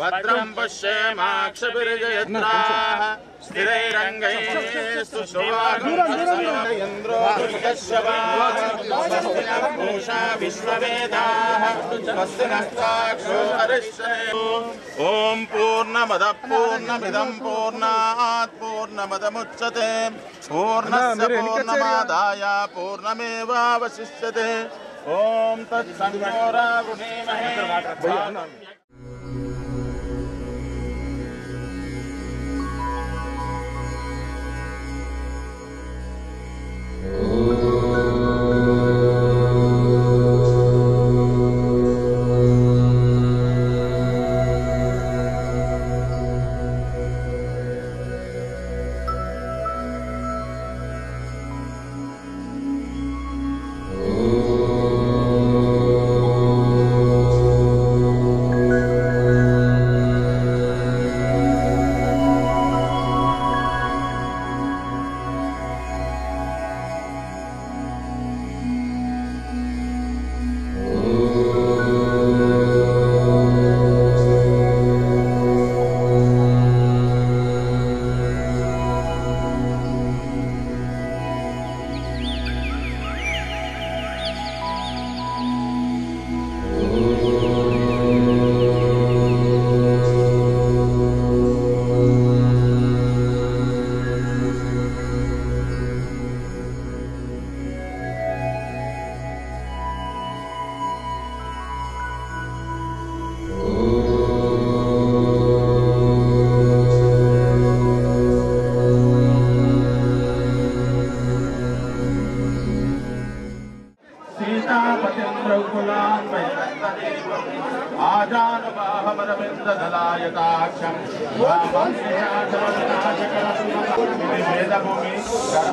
भद्रम पश्येमाक्षभिर्जयत्राः स्थिरैरङ्गैस्तु भूषा विश्ववेदाः पूर्ण नस्ताक्षो पूर्ण मद मुच्यते पूर्ण पूर्णात् पूर्णमदमुच्यते पूर्णस्य पूर्णमादाय पूर्णमेवावशिष्यते Amen.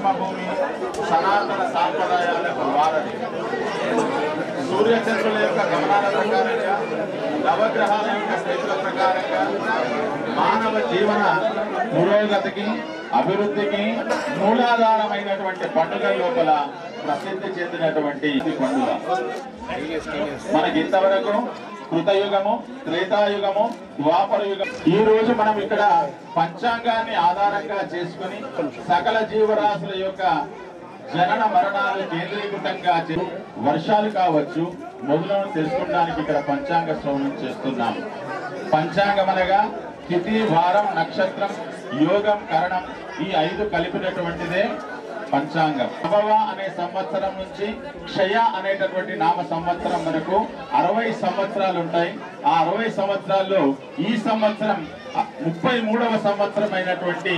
కర్మభూమి సనాతన సాంప్రదాయాలకు వారధి సూర్యచంద్రుల యొక్క గమనాల ప్రకారంగా నవగ్రహాల యొక్క స్థితుల ప్రకారంగా మానవ జీవన పురోగతికి అభివృద్ధికి మూలాధారమైనటువంటి పండుగ లోపల ప్రసిద్ధి చెందినటువంటి పండుగ. మనకి ఇంతవరకు కృతయుగము త్రేతాయుగము ద్వాపర యుగం ఈ రోజు మనం ఇక్కడ పంచాంగాన్ని ఆధారంగా చేసుకుని సకల జీవరాశుల యొక్క జనన మరణాలు కేంద్రీకృతంగా వర్షాలు కావచ్చు మొదలను తెలుసుకోవడానికి ఇక్కడ పంచాంగ శ్రవణం చేస్తున్నాము పంచాంగం అనగా తిథి వారం నక్షత్రం యోగం కరణం ఈ ఐదు కలిపినటువంటిదే పంచాంగం. అభవ అనే సంవత్సరం నుంచి క్షయ అనేటటువంటి నామ సంవత్సరం వరకు అరవై సంవత్సరాలు ఉంటాయి. ఆ అరవై సంవత్సరాల్లో ఈ సంవత్సరం ముప్పై మూడవ సంవత్సరం అయినటువంటి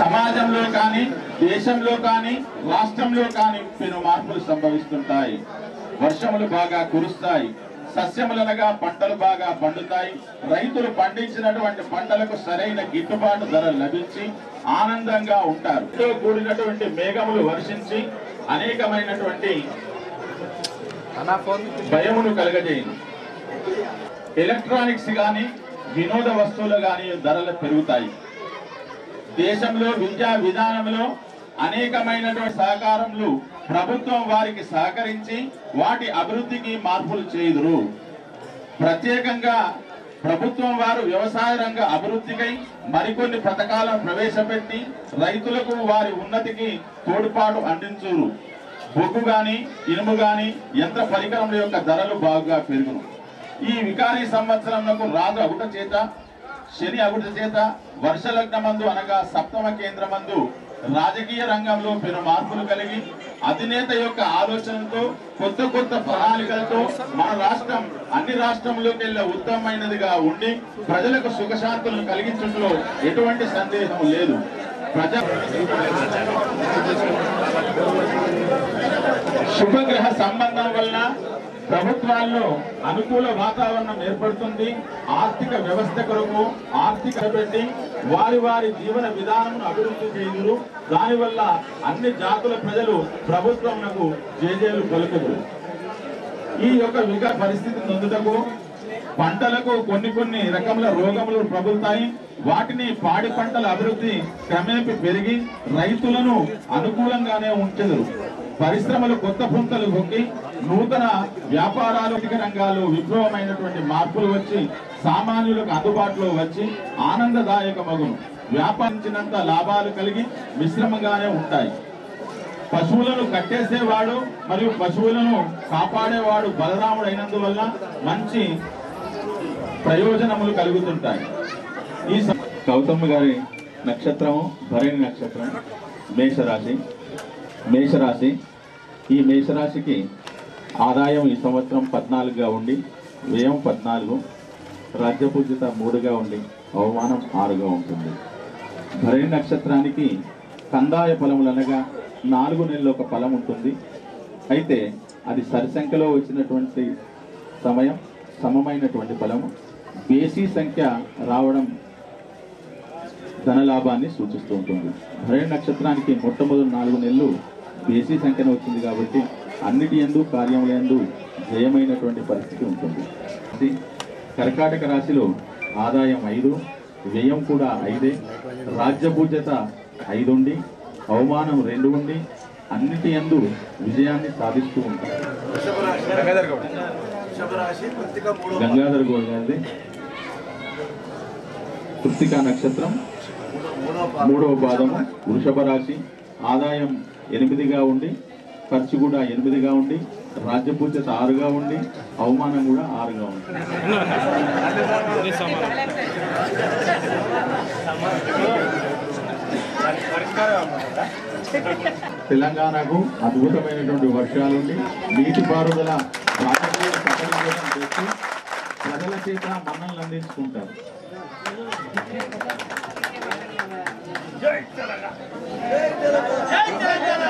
సమాజంలో కానీ దేశంలో కానీ రాష్ట్రంలో కానీ పెను మార్పులు సంభవిస్తుంటాయి. వర్షములు బాగా కురుస్తాయి. సస్యములనగా పంటలు బాగా పండుతాయి. రైతులు పండించినటువంటి పంటలకు సరైన గిట్టుబాటు ధర లభించి ఆనందంగా ఉంటారు. తో కూడినటువంటి మేఘములు వర్షించి అనేకమైనటువంటి భయమును కలగజేయండి ఎలక్ట్రానిక్స్ గాని వినోద వస్తువులు గాని ధరలు పెరుగుతాయి. దేశంలో విద్యా విధానంలో అనేకమైనటువంటి సహకారములు ప్రభుత్వం వారికి సహకరించి వాటి అభివృద్ధికి మార్పులు చేయుదురు. ప్రత్యేకంగా ప్రభుత్వం వారు వ్యవసాయ రంగ అభివృద్ధికై మరికొన్ని పథకాలను ప్రవేశపెట్టి రైతులకు వారి ఉన్నతికి తోడ్పాటు అందించురు. బొగ్గు గాని ఇనుము గాని యంత్ర పరికరముల యొక్క ధరలు బాగా పెరుగును. ఈ వికారీ సంవత్సరంలో రాజు అగుట చేత శని అగుట చేత వర్ష రగ్న మందు అనగా సప్తమ కేంద్రమందు రాజకీయ రంగంలో పెను మార్పులు కలిగి అధినేత యొక్క ఆలోచనతో కొత్త కొత్త ప్రణాళికలతో మన రాష్ట్రం అన్ని రాష్ట్రంలోకి వెళ్ళే ఉత్తమమైనదిగా ఉండి ప్రజలకు సుఖశాంతులను కలిగించడంలో ఎటువంటి సందేహం లేదు. ప్రజ శుభగ్రహ సంబంధం వలన ప్రభుత్వాల్లో అనుకూల వాతావరణం ఏర్పడుతుంది. ఆర్థిక వ్యవస్థ కొరకు ఆర్థిక పెట్టి వారి వారి జీవన విధానమును అభివృద్ధి చేయుదురు. దానివల్ల అన్ని జాతుల ప్రజలు ప్రభుత్వంకు జేజేలు పలుకుదు ఈ యొక్క విక పరిస్థితి నొందుటకు పంటలకు కొన్ని కొన్ని రకముల రోగములు ప్రబులుతాయి వాటిని పాడి పంటల అభివృద్ధి క్రమేపీ పెరిగి రైతులను అనుకూలంగానే ఉంచెదరు. పరిశ్రమలు కొత్త పుంతలు తొక్కి నూతన వ్యాపారాలు రంగాలు విప్లవమైనటువంటి మార్పులు వచ్చి సామాన్యులకు అందుబాటులో వచ్చి ఆనందదాయకమగును. వ్యాపారించినంత లాభాలు కలిగి మిశ్రమంగానే ఉంటాయి. పశువులను కట్టేసేవాడు మరియు పశువులను కాపాడేవాడు బలరాముడు అయినందువల్ల మంచి ప్రయోజనములు కలుగుతుంటాయి. ఈ గౌతమ్మ గౌతమ్ గారి నక్షత్రము భరణి నక్షత్రం మేషరాశి. మేషరాశి ఈ మేషరాశికి ఆదాయం ఈ సంవత్సరం పద్నాలుగుగా ఉండి వ్యయం పద్నాలుగు రాజ్యపూజిత మూడుగా ఉండి అవమానం ఆరుగా ఉంటుంది. భరణి నక్షత్రానికి కందాయ ఫలములు అనగా నాలుగు నెలలు ఒక ఫలం ఉంటుంది. అయితే అది సరిసంఖ్యలో వచ్చినటువంటి సమయం సమమైనటువంటి ఫలము. బేసీ సంఖ్య రావడం ధనలాభాన్ని సూచిస్తూ ఉంటుంది. భరణి నక్షత్రానికి మొట్టమొదటి నాలుగు నెలలు బేసీ సంఖ్యన వచ్చింది కాబట్టి అన్నిటి ఎందు కార్యములందు జయమైనటువంటి పరిస్థితి ఉంటుంది. కర్కాటక రాశిలో ఆదాయం ఐదు వ్యయం కూడా ఐదే రాజ్యపూజ్యత ఐదు ఉండి అవమానం రెండు ఉండి అన్నిటి ఎందు విజయాన్ని సాధిస్తూ ఉంటారు. గంగాధర్ గోడ్ గారిది. కృత్తికా నక్షత్రం మూడవ పాదము వృషభ రాశి ఆదాయం ఎనిమిదిగా ఉండి ఖర్చు కూడా ఎనిమిదిగా ఉండి రాజ్యపూజ్యత ఆరుగా ఉండి అవమానం కూడా ఆరుగా ఉంది తెలంగాణకు అద్భుతమైనటువంటి వర్షాలుండి నీటిపారుదల రాజకీయ సఫలీకరణ అందించుకుంటారు. ప్రజల చేత మన్నలు అందించుకుంటారు జై తెలంగాణ